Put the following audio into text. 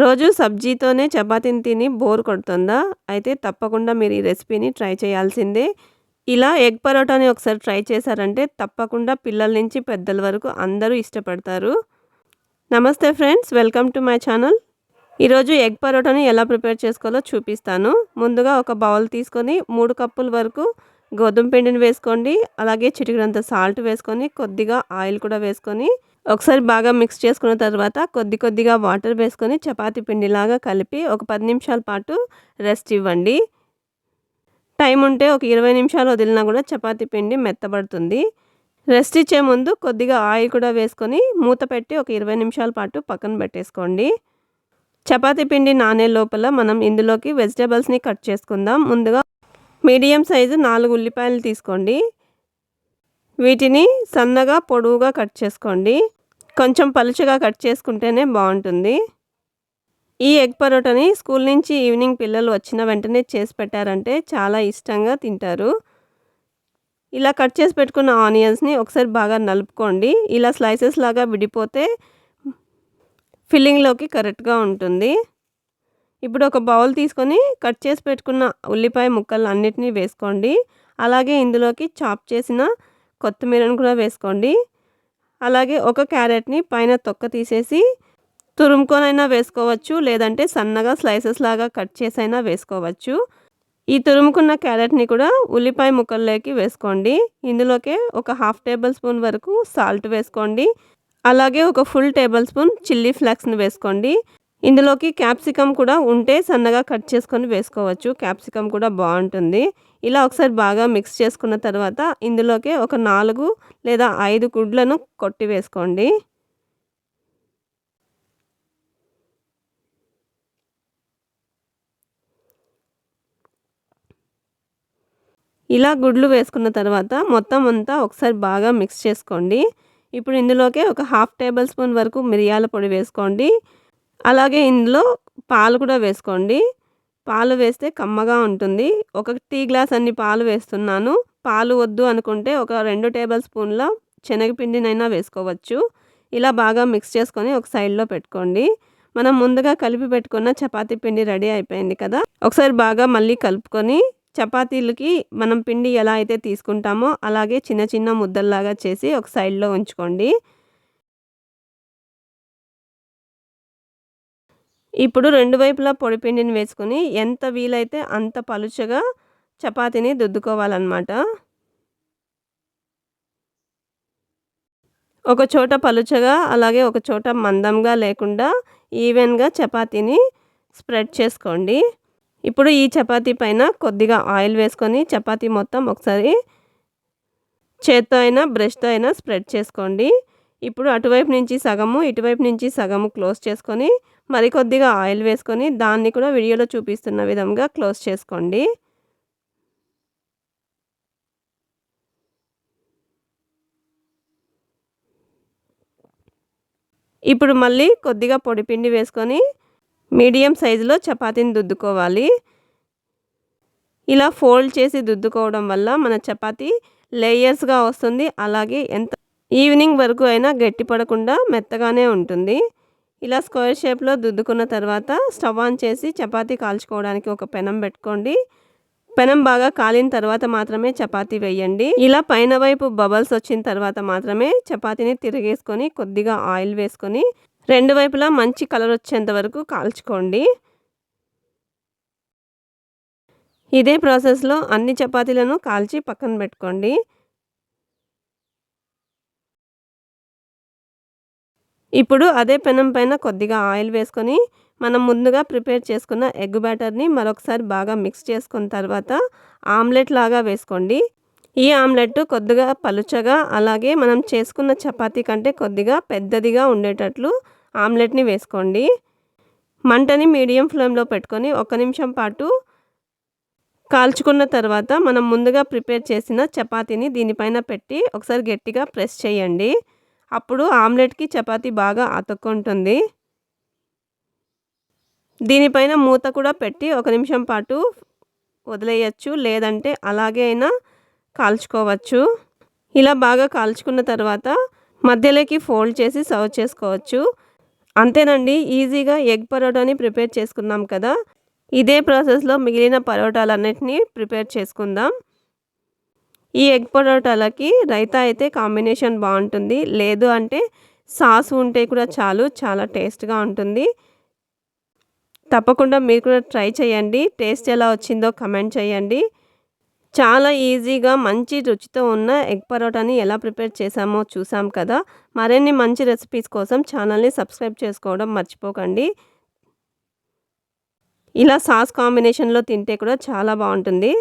రోజు సబ్జీతోనే చపాతీని తిని బోర్ కొడుతుందా? అయితే తప్పకుండా మీరు ఈ రెసిపీని ట్రై చేయాల్సిందే. ఇలా ఎగ్ పరోటాని ఒకసారి ట్రై చేశారంటే తప్పకుండా పిల్లల నుంచి పెద్దల వరకు అందరూ ఇష్టపడతారు. నమస్తే friends welcome to my channel. ఈరోజు ఎగ్ పరోటాని ఎలా ప్రిపేర్ చేసుకోవాలో చూపిస్తాను. ముందుగా ఒక బౌల్ తీసుకొని మూడు కప్పుల వరకు గోధుమ పిండిని వేసుకోండి. అలాగే చిటికినంత సాల్ట్ వేసుకొని కొద్దిగా ఆయిల్ కూడా వేసుకొని ఒకసారి బాగా మిక్స్ చేసుకున్న తర్వాత కొద్ది కొద్దిగా వాటర్ వేసుకొని చపాతీ పిండిలాగా కలిపి ఒక పది నిమిషాల పాటు రెస్ట్ ఇవ్వండి. టైం ఉంటే ఒక ఇరవై నిమిషాలు వదిలినా కూడా చపాతీ పిండి మెత్తబడుతుంది. రెస్ట్ ఇచ్చే ముందు కొద్దిగా ఆయిల్ కూడా వేసుకొని మూత పెట్టి ఒక ఇరవై నిమిషాల పాటు పక్కన పెట్టేసుకోండి. చపాతీ పిండి నానే లోపల మనం ఇందులోకి వెజిటేబుల్స్ని కట్ చేసుకుందాం. ముందుగా మీడియం సైజు నాలుగు ఉల్లిపాయలు తీసుకోండి. వీటిని సన్నగా పొడవుగా కట్ చేసుకోండి. కొంచెం పలుచగా కట్ చేసుకుంటేనే బాగుంటుంది. ఈ ఎగ్ పరోటాని స్కూల్ నుంచి ఈవినింగ్ పిల్లలు వచ్చిన వెంటనే చేసి పెట్టారంటే చాలా ఇష్టంగా తింటారు. ఇలా కట్ చేసి పెట్టుకున్న ఆనియన్స్ని ఒకసారి బాగా నలుపుకోండి. ఇలా స్లైసెస్ లాగా విడిపోతే ఫిల్లింగ్లోకి కరెక్ట్గా ఉంటుంది. ఇప్పుడు ఒక బౌల్ తీసుకొని కట్ చేసి పెట్టుకున్న ఉల్లిపాయ ముక్కలు అన్నిటినీ వేసుకోండి. అలాగే ఇందులోకి చాప్ చేసిన కొత్తిమీరను కూడా వేసుకోండి. అలాగే ఒక క్యారెట్ని పైన తొక్క తీసేసి తురుముకొనైనా వేసుకోవచ్చు లేదంటే సన్నగా స్లైసెస్ లాగా కట్ చేసైనా వేసుకోవచ్చు. ఈ తురుముకున్న క్యారెట్ని కూడా ఉల్లిపాయ ముక్కల్లోకి వేసుకోండి. ఇందులోకే ఒక హాఫ్ టేబుల్ స్పూన్ వరకు సాల్ట్ వేసుకోండి. అలాగే ఒక ఫుల్ టేబుల్ స్పూన్ చిల్లీ ఫ్లాక్స్ని వేసుకోండి. ఇందులోకి క్యాప్సికమ్ కూడా ఉంటే సన్నగా కట్ చేసుకొని వేసుకోవచ్చు. క్యాప్సికమ్ కూడా బాగుంటుంది. ఇలా ఒకసారి బాగా మిక్స్ చేసుకున్న తర్వాత ఇందులోకి ఒక నాలుగు లేదా ఐదు గుడ్లను కొట్టి వేసుకోండి. ఇలా గుడ్లు వేసుకున్న తర్వాత మొత్తం అంతా ఒకసారి బాగా మిక్స్ చేసుకోండి. ఇప్పుడు ఇందులోకే ఒక హాఫ్ టేబుల్ స్పూన్ వరకు మిరియాల పొడి వేసుకోండి. అలాగే ఇందులో పాలు కూడా వేసుకోండి. పాలు వేస్తే కమ్మగా ఉంటుంది. ఒక టీ గ్లాస్ అన్ని పాలు వేస్తున్నాను. పాలు వద్దు అనుకుంటే ఒక రెండు టేబుల్ స్పూన్ల శనగపిండినైనా వేసుకోవచ్చు. ఇలా బాగా మిక్స్ చేసుకొని ఒక సైడ్లో పెట్టుకోండి. మనం ముందుగా కలిపి పెట్టుకున్న చపాతీ పిండి రెడీ అయిపోయింది కదా? ఒకసారి బాగా మళ్ళీ కలుపుకొని చపాతీలకి మనం పిండి ఎలా అయితే తీసుకుంటామో అలాగే చిన్న చిన్న ముద్దల్లాగా చేసి ఒక సైడ్లో ఉంచుకోండి. ఇప్పుడు రెండు వైపులా పొడిపిండిని వేసుకుని వేసుకొని ఎంత వీలైతే అంత పలుచగా చపాతీని దుద్దుకోవాలన్నమాట ఒక చోట పలుచగా అలాగే ఒక చోట మందంగా లేకుండా ఈవెన్గా చపాతీని స్ప్రెడ్ చేసుకోండి. ఇప్పుడు ఈ చపాతీ పైన కొద్దిగా ఆయిల్ వేసుకొని చపాతీ మొత్తం ఒకసారి చేత్తో అయినా బ్రష్తో అయినా స్ప్రెడ్ చేసుకోండి. ఇప్పుడు అటువైపు నుంచి సగము ఇటువైపు నుంచి సగము క్లోజ్ చేసుకొని మరికొద్దిగా ఆయిల్ వేసుకొని దాన్ని కూడా వీడియోలో చూపిస్తున్న విధంగా క్లోజ్ చేసుకోండి. ఇప్పుడు మళ్ళీ కొద్దిగా పొడిపిండి వేసుకొని మీడియం సైజులో చపాతీని దుద్దుకోవాలి. ఇలా ఫోల్డ్ చేసి దుద్దుకోవడం వల్ల మన చపాతీ లేయర్స్గా వస్తుంది. అలాగే ఎంత ఈవినింగ్ వరకు అయినా గట్టి పడకుండా మెత్తగానే ఉంటుంది. ఇలా స్క్వేర్ షేప్లో దుద్దుకున్న తర్వాత స్టవ్ ఆన్ చేసి చపాతీ కాల్చుకోవడానికి ఒక పెనం పెట్టుకోండి. పెనం బాగా కాలిన తర్వాత మాత్రమే చపాతీ వేయండి. ఇలా పైన వైపు బబల్స్ వచ్చిన తర్వాత మాత్రమే చపాతీని తిరిగేసుకొని కొద్దిగా ఆయిల్ వేసుకొని రెండు వైపులా మంచి కలర్ వచ్చేంత వరకు కాల్చుకోండి. ఇదే ప్రాసెస్లో అన్ని చపాతీలను కాల్చి పక్కన పెట్టుకోండి. ఇప్పుడు అదే పెనం పైన కొద్దిగా ఆయిల్ వేసుకొని మనం ముందుగా ప్రిపేర్ చేసుకున్న ఎగ్ బ్యాటర్ని మరొకసారి బాగా మిక్స్ చేసుకున్న తర్వాత ఆమ్లెట్ లాగా వేసుకోండి. ఈ ఆమ్లెట్ కొద్దిగా పలుచగా అలాగే మనం చేసుకున్న చపాతీ కంటే కొద్దిగా పెద్దదిగా ఉండేటట్లు ఆమ్లెట్ని వేసుకోండి. మంటని మీడియం ఫ్లేమ్లో పెట్టుకొని ఒక నిమిషం పాటు కాల్చుకున్న తర్వాత మనం ముందుగా ప్రిపేర్ చేసిన చపాతీని దీనిపైన పెట్టి ఒకసారి గట్టిగా ప్రెస్ చేయండి. అప్పుడు ఆమ్లెట్కి చపాతీ బాగా అతుక్కుంటుంది దీనిపైన మూత కూడా పెట్టి ఒక నిమిషం పాటు వదిలేయచ్చు లేదంటే అలాగే అయినా కాల్చుకోవచ్చు. ఇలా బాగా కాల్చుకున్న తర్వాత మధ్యలోకి ఫోల్డ్ చేసి సర్వ్ చేసుకోవచ్చు. అంతేనండి ఈజీగా ఎగ్ పరోటాని ప్రిపేర్ చేసుకున్నాం కదా. ఇదే ప్రాసెస్లో మిగిలిన పరోటాలన్నిటినీ ప్రిపేర్ చేసుకుందాం. ఈ ఎగ్ పరోటాలకి రైతా అయితే కాంబినేషన్ బాగుంటుంది. లేదు అంటే సాస్ ఉంటే కూడా చాలు చాలా టేస్ట్గా ఉంటుంది. తప్పకుండా మీరు కూడా ట్రై చేయండి. టేస్ట్ ఎలా వచ్చిందో కమెంట్ చేయండి. చాలా ఈజీగా మంచి రుచితో ఉన్న ఎగ్ పరోటాని ఎలా ప్రిపేర్ చేసామో చూసాం కదా. మరిన్ని మంచి రెసిపీస్ కోసం ఛానల్ని సబ్స్క్రైబ్ చేసుకోవడం మర్చిపోకండి. ఇలా సాస్ కాంబినేషన్లో తింటే కూడా చాలా బాగుంటుంది.